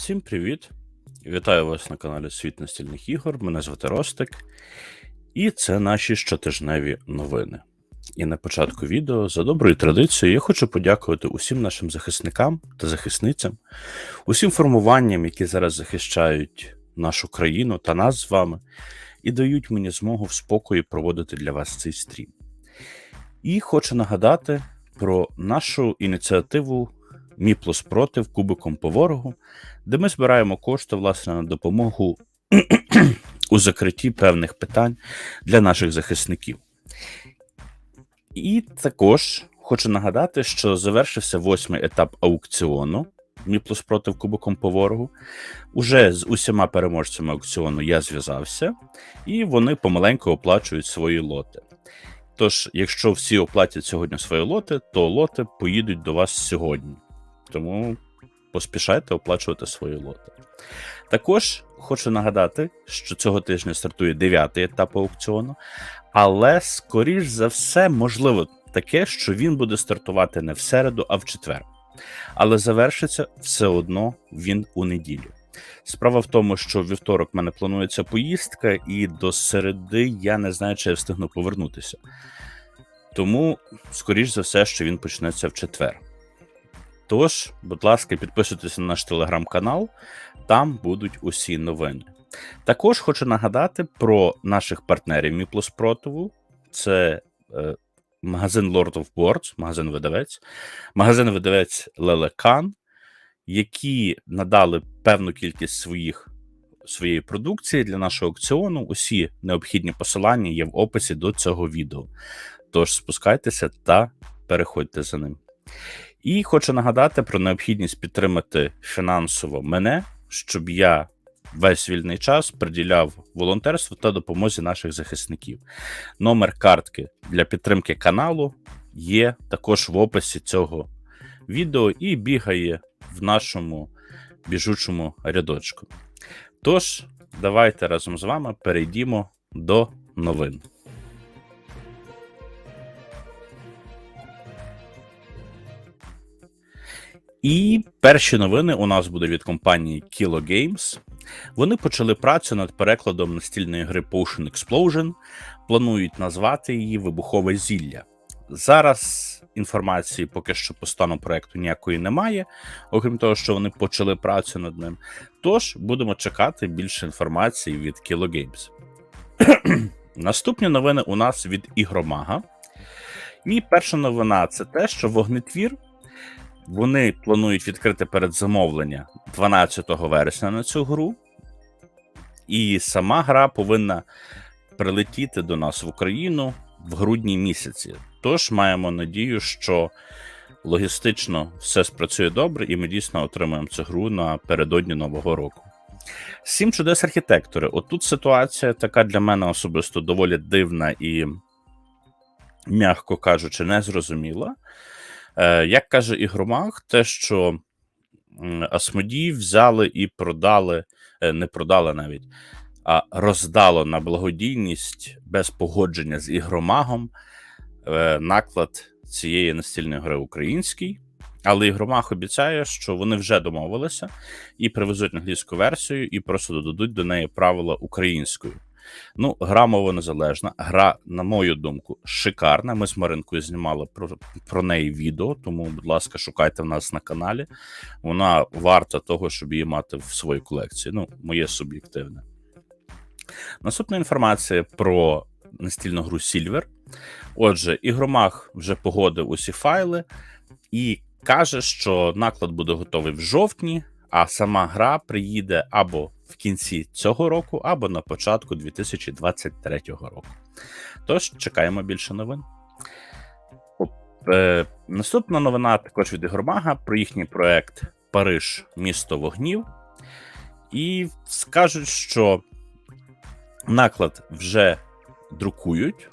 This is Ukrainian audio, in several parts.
Всім привіт! Вітаю вас на каналі Світ настільних ігор. Мене звати Ростик, і це наші щотижневі новини. І на початку відео, за доброю традицією, я хочу подякувати усім нашим захисникам та захисницям, усім формуванням, які зараз захищають нашу країну та нас з вами, і дають мені змогу в спокої проводити для вас цей стрім. І хочу нагадати про нашу ініціативу Мі плюс проти кубиком по ворогу, де ми збираємо кошти власне на допомогу у закритті певних питань для наших захисників. І також хочу нагадати, що завершився восьмий етап аукціону Мі плюс проти кубиком по ворогу. Уже з усіма переможцями аукціону я зв'язався, і вони помаленьку оплачують свої лоти. Тож, якщо всі оплатять сьогодні свої лоти, то лоти поїдуть до вас сьогодні. Тому поспішайте оплачувати свої лоти. Також хочу нагадати, що цього тижня стартує дев'ятий етап аукціону, але, скоріш за все, можливо таке, що він буде стартувати не в середу, а в четвер. Але завершиться все одно він у неділю. Справа в тому, що в вівторок в мене планується поїздка, і до середи я не знаю, чи я встигну повернутися. Тому, скоріш за все, що він почнеться в четвер. Тож, будь ласка, підписуйтесь на наш телеграм-канал, там будуть усі новини. Також хочу нагадати про наших партнерів Міплус Протову. Це е, магазин Lord of Boards, магазин видавець, магазин видавець Лелекан, які надали певну кількість своїх своєї продукції для нашого аукціону. Усі необхідні посилання є в описі до цього відео. Тож спускайтеся та переходьте за ним. І хочу нагадати про необхідність підтримати фінансово мене, щоб я весь вільний час приділяв волонтерству та допомозі наших захисників. Номер картки для підтримки каналу є також в описі цього відео і бігає в нашому біжучому рядочку. Тож, давайте разом з вами перейдімо до новин. І перші новини у нас буде від компанії Kilo Games. Вони почали працю над перекладом настільної гри Potion Explosion, планують назвати її Вибухове зілля. Зараз інформації поки що по стану проекту ніякої немає, окрім того, що вони почали працю над ним. Тож будемо чекати більше інформації від Kilo Games. Наступні новини у нас від Ігромага. І перша новина це те, що вогнетвір. Вони планують відкрити передзамовлення 12 вересня на цю гру, і сама гра повинна прилетіти до нас в Україну в грудні місяці. Тож маємо надію, що логістично все спрацює добре, і ми дійсно отримаємо цю гру напередодні Нового року. Сім чудес архітектори. Отут ситуація така для мене особисто доволі дивна і, м'яко кажучи, незрозуміла. Е, Як каже Ігромаг, те, що Асмодій взяли і продали, е, не продали навіть, а роздало на благодійність без погодження з ігромагом е, наклад цієї настільної гри український. Але ігромаг обіцяє, що вони вже домовилися і привезуть англійську версію, і просто додадуть до неї правила українською. Ну, гра мова незалежна. Гра, на мою думку, шикарна. Ми з Маринкою знімали про про неї відео, тому, будь ласка, шукайте в нас на каналі. Вона варта того, щоб її мати в своїй колекції. Ну, моє суб'єктивне. Наступна інформація про настільну гру Silver. Отже, ігромах вже погодив усі файли і каже, що наклад буде готовий в жовтні, а сама гра приїде або в кінці цього року, або на початку 2023 року. Тож чекаємо більше новин. Е, Наступна новина також від Ігромага про їхній проект Париж Місто вогнів. І скажуть, що наклад вже друкують,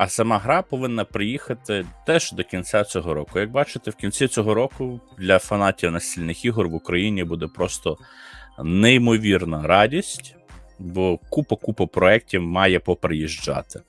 а сама гра повинна приїхати теж до кінця цього року. Як бачите, в кінці цього року для фанатів настільних ігор в Україні буде просто неймовірна радість, бо купа-купа проєктів має поприїжджати.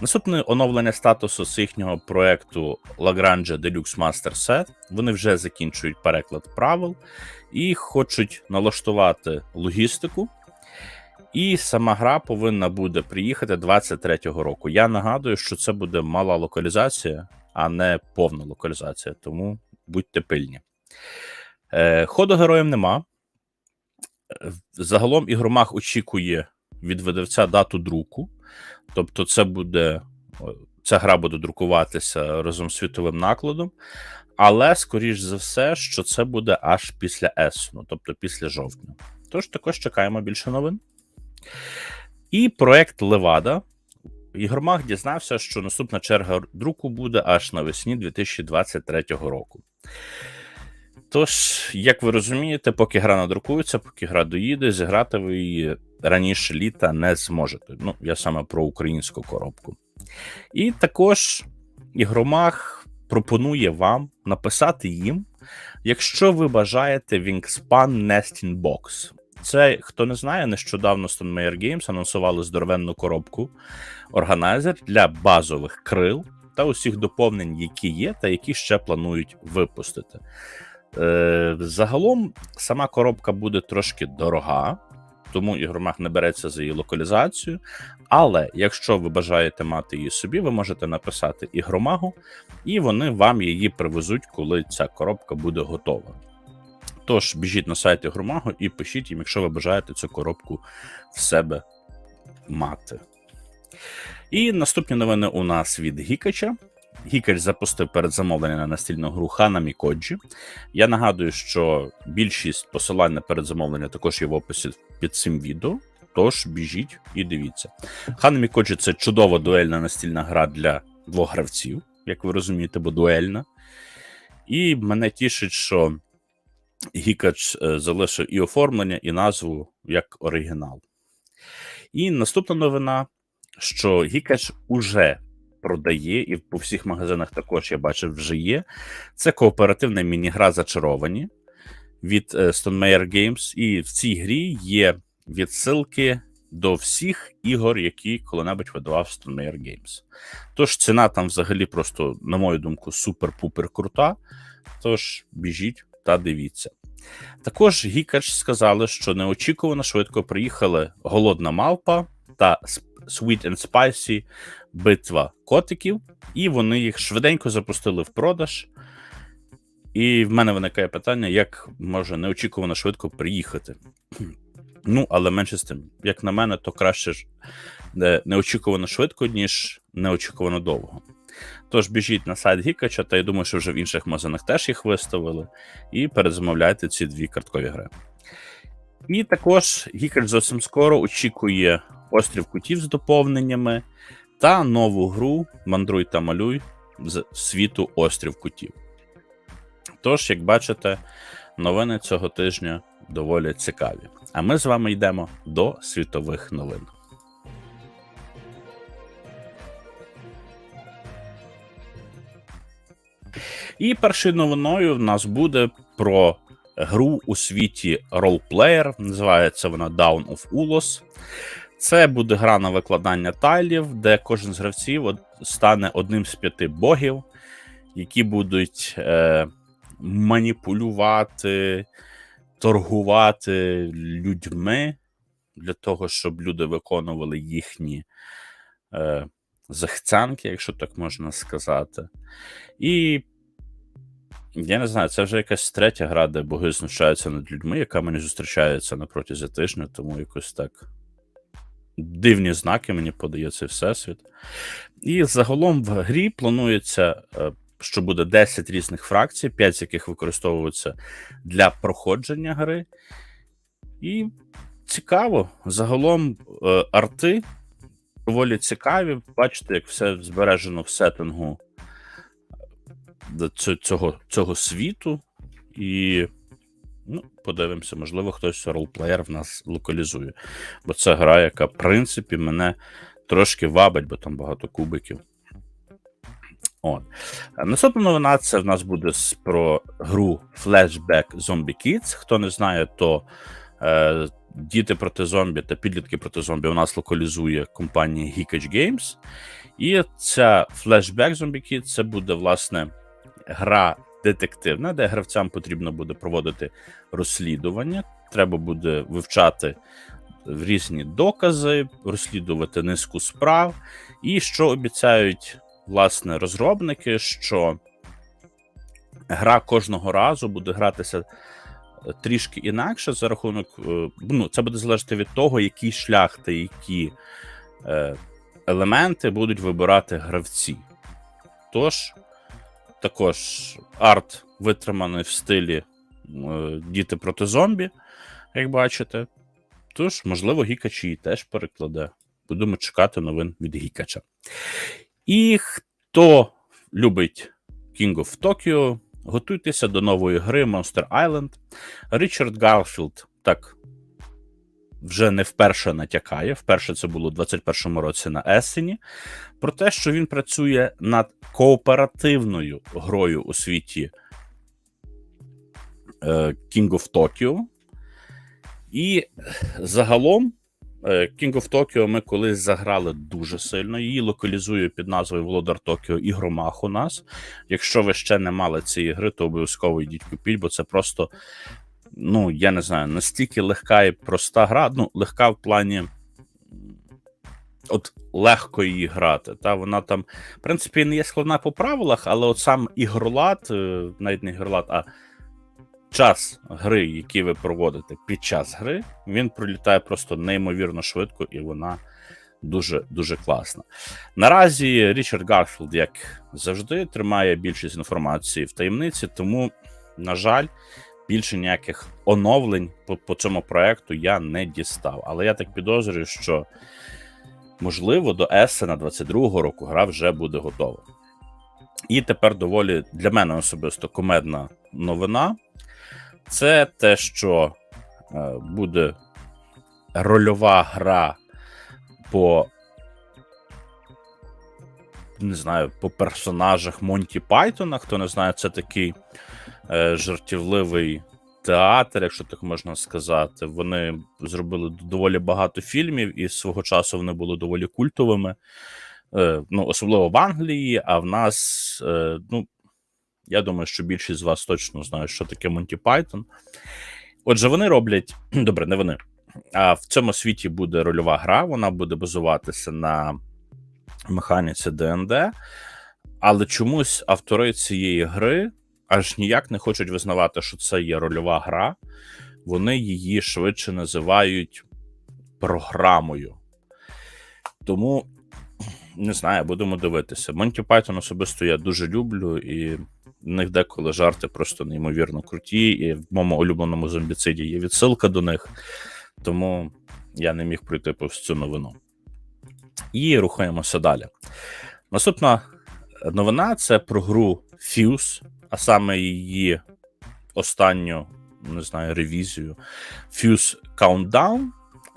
Наступне оновлення статусу з їхнього проекту Lagrange Deluxe Master Set. Вони вже закінчують переклад правил і хочуть налаштувати логістику. І сама гра повинна буде приїхати 23-го року. Я нагадую, що це буде мала локалізація, а не повна локалізація, тому будьте пильні. Е, Ходу героям нема. Загалом ігромах очікує від видавця дату друку. Тобто, це буде ця гра буде друкуватися разом з світовим накладом, але скоріш за все, що це буде аж після Есну, тобто після жовтня. Тож також чекаємо більше новин. І проект Левада. Ігромах дізнався, що наступна черга друку буде аж навесні 2023 року. Тож, як ви розумієте, поки гра надрукується, поки гра доїде, зіграти ви її раніше літа не зможете. Ну, я саме про українську коробку. І також ігромах пропонує вам написати їм, якщо ви бажаєте Wingspan Nesting Box. Це, хто не знає, нещодавно Stonemeyer Games анонсували здоровенну коробку органайзер для базових крил та усіх доповнень, які є, та які ще планують випустити. Е, Загалом сама коробка буде трошки дорога, тому ігромах не береться за її локалізацію. Але якщо ви бажаєте мати її собі, ви можете написати ігромагу, і вони вам її привезуть, коли ця коробка буде готова. Тож біжіть на сайт ігромагу і пишіть їм, якщо ви бажаєте цю коробку в себе мати. І наступні новини у нас від Гікача. Гікач запустив передзамовлення на настільну гру Хана Мікоджі. Я нагадую, що більшість посилань на передзамовлення також є в описі під цим відео. Тож біжіть і дивіться. Хана Мікоджі це чудова дуельна настільна гра для двох гравців, як ви розумієте, бо дуельна. І мене тішить, що Гікач е, залишив і оформлення, і назву як оригінал. І наступна новина, що Гікач уже продає, і по всіх магазинах також я бачив, вже є. Це кооперативна міні-гра зачаровані від е, Stonemeyer Games. І в цій грі є відсилки до всіх ігор, які коли-небудь видавав Stonemeyer Games. Тож ціна там взагалі просто, на мою думку, супер-пупер крута. Тож біжіть та дивіться. Також Гікач сказали, що неочікувано швидко приїхали Голодна Малпа та Sweet and Spicy битва котиків, і вони їх швиденько запустили в продаж. І в мене виникає питання, як може неочікувано швидко приїхати. Ну, але менше з тим, як на мене, то краще ж неочікувано швидко, ніж неочікувано довго. Тож біжіть на сайт Гікача, та я думаю, що вже в інших магазинах теж їх виставили, і перезамовляйте ці дві карткові гри. І також Гікач зовсім скоро очікує острів кутів з доповненнями та нову гру Мандруй та малюй з світу Острів Кутів. Тож, як бачите, новини цього тижня доволі цікаві. А ми з вами йдемо до світових новин. І першою новиною в нас буде про гру у світі ролплеєр. Називається вона Down of Ulos. Це буде гра на викладання тайлів, де кожен з гравців стане одним з п'яти богів, які будуть е, маніпулювати, торгувати людьми для того, щоб люди виконували їхні е, захцянки, якщо так можна сказати. І я не знаю, це вже якась третя гра, де боги знущаються над людьми, яка мені зустрічається на протязі тижня, тому якось так дивні знаки мені подає всесвіт. І загалом в грі планується, е, що буде 10 різних фракцій, 5 з яких використовуються для проходження гри. І цікаво, загалом е, арти доволі цікаві. Бачите, як все збережено в сеттингу цього, цього світу. І Ну, подивимося, можливо, хтось ролплеєр в нас локалізує. Бо це гра, яка, в принципі, мене трошки вабить, бо там багато кубиків. От. Наступна новина це в нас буде про гру Flashback Zombie Kids. Хто не знає, то е, діти проти зомбі та підлітки проти зомбі у нас локалізує компанія Geekage Games. І ця Flashback Zombie Kid це буде, власне, гра детективна, де гравцям потрібно буде проводити розслідування. Треба буде вивчати різні докази, розслідувати низку справ. І що обіцяють власне розробники, що гра кожного разу буде гратися е, трішки інакше за рахунок. е, Ну, це буде залежати від того, який шлях та які е, елементи будуть вибирати гравці. Тож, також арт витриманий в стилі е, Діти проти зомбі, як бачите. Тож, можливо, Гікач її теж перекладе. Будемо чекати новин від Гікача. І хто любить King of Tokyo, готуйтеся до нової гри Monster Island. Річард Гарфілд так вже не вперше натякає. Вперше це було у 21-му році на Есені. Про те, що він працює над кооперативною грою у світі е, King of Tokyo. І загалом е, King of Tokyo ми колись заграли дуже сильно. Її локалізую під назвою Володар Токіо і Громах у нас. Якщо ви ще не мали цієї гри, то обов'язково йдіть купіть, бо це просто, ну, я не знаю, настільки легка і проста гра. Ну, легка в плані. От легко її грати. Та вона там, в принципі, не є складна по правилах, але от сам ігролад, е, навіть не ігролад, а час гри, який ви проводите під час гри, він пролітає просто неймовірно швидко, і вона дуже дуже класна. Наразі Річард Гарфілд, як завжди, тримає більшість інформації в таємниці, тому, на жаль, більше ніяких оновлень по, по цьому проекту я не дістав. Але я так підозрюю, що можливо до Есена 22-го року гра вже буде готова. І тепер доволі для мене особисто комедна новина. Це те, що е, буде рольова гра по не знаю, по персонажах Монті Пайтона. Хто не знає, це такий жартівливий театр, якщо так можна сказати. Вони зробили доволі багато фільмів, і свого часу вони були доволі культовими. Е, ну, особливо в Англії, а в нас, е, ну, я думаю, що більшість з вас точно знають, що таке Монті Пайтон. Отже, вони роблять. Добре, не вони. А в цьому світі буде рольова гра, вона буде базуватися на механіці ДНД, але чомусь автори цієї гри аж ніяк не хочуть визнавати, що це є рольова гра. Вони її швидше називають програмою. Тому не знаю, будемо дивитися. Монті Пайтон особисто я дуже люблю, і в них деколи жарти просто неймовірно круті. І в моєму улюбленому зомбіциді є відсилка до них, тому я не міг пройти повз цю новину. І рухаємося далі. Наступна новина це про гру Fuse, а саме її останню, не знаю, ревізію Fuse Countdown.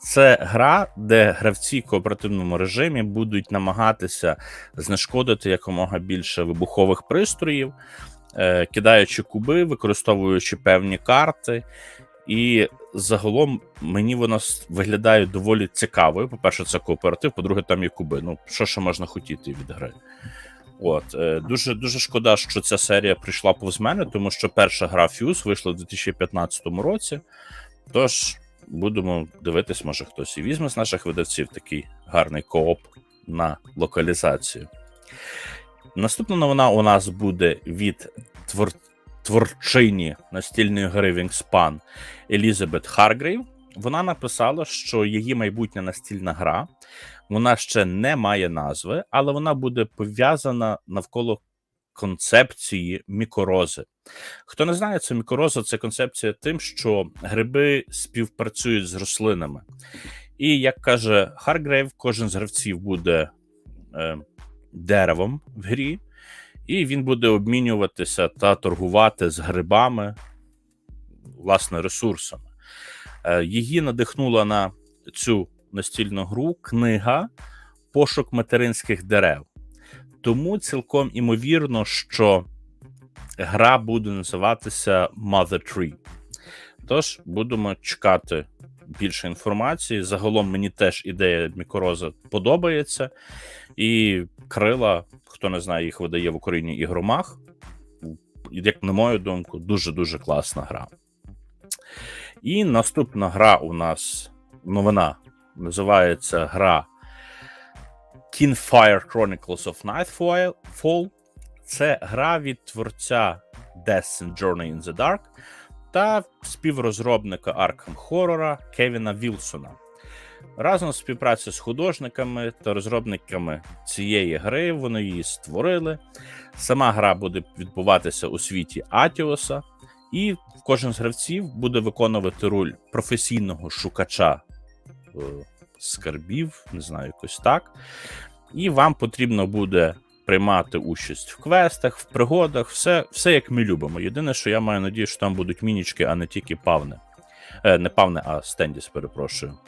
Це гра, де гравці в кооперативному режимі будуть намагатися знешкодити якомога більше вибухових пристроїв, е, кидаючи куби, використовуючи певні карти. І загалом мені вона виглядає доволі цікавою. По-перше, це кооператив, по-друге, там є куби. Ну, що ще можна хотіти від гри? От е, дуже дуже шкода, що ця серія прийшла повз мене, тому що перша гра Fuse вийшла в 2015 році. Тож будемо дивитись, може хтось і візьме з наших видавців такий гарний кооп на локалізацію. Наступна новина у нас буде від твор... творчині настільної гри Wingspan Елізабет Харгрейв. Вона написала, що її майбутня настільна гра вона ще не має назви, але вона буде пов'язана навколо концепції мікорози. Хто не знає, це мікороза це концепція тим, що гриби співпрацюють з рослинами. І як каже Харгрейв, кожен з гравців буде е, деревом в грі, і він буде обмінюватися та торгувати з грибами, власне, ресурсами. Е, її надихнула на цю настільну гру книга Пошук материнських дерев. Тому цілком імовірно, що гра буде називатися Mother Tree. Тож будемо чекати більше інформації. Загалом мені теж ідея Мікороза подобається. І крила, хто не знає, їх видає в Україні ігромах. Як на мою думку, дуже-дуже класна гра. І наступна гра у нас новина. Називається гра Kingfire Chronicles of Nightfall. Це гра від творця Death and Journey in the Dark та співрозробника Arkham Horror Кевіна Вілсона. Разом в співпраці з художниками та розробниками цієї гри вони її створили. Сама гра буде відбуватися у світі Атіоса, і кожен з гравців буде виконувати роль професійного шукача скарбів, не знаю, якось так. І вам потрібно буде приймати участь в квестах, в пригодах, все, все як ми любимо. Єдине, що я маю надію, що там будуть мінічки, а не тільки павни. Е, не павни, а стендіс, перепрошую.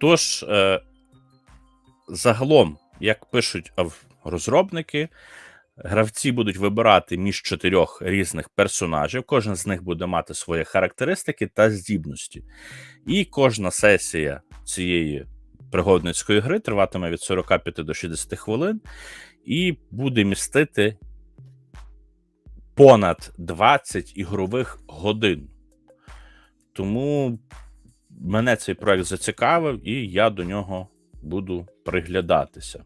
Тож, е, загалом, як пишуть розробники, гравці будуть вибирати між чотирьох різних персонажів. Кожен з них буде мати свої характеристики та здібності. І кожна сесія цієї пригодницької гри триватиме від 45 до 60 хвилин і буде містити понад 20 ігрових годин. Тому мене цей проект зацікавив, і я до нього буду приглядатися.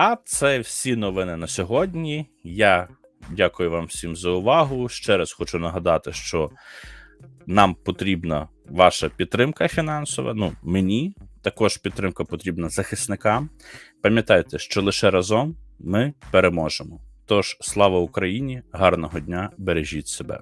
А це всі новини на сьогодні. Я дякую вам всім за увагу. Ще раз хочу нагадати, що нам потрібна ваша підтримка фінансова. Ну, мені також підтримка потрібна захисникам. Пам'ятайте, що лише разом ми переможемо. Тож слава Україні, гарного дня, бережіть себе.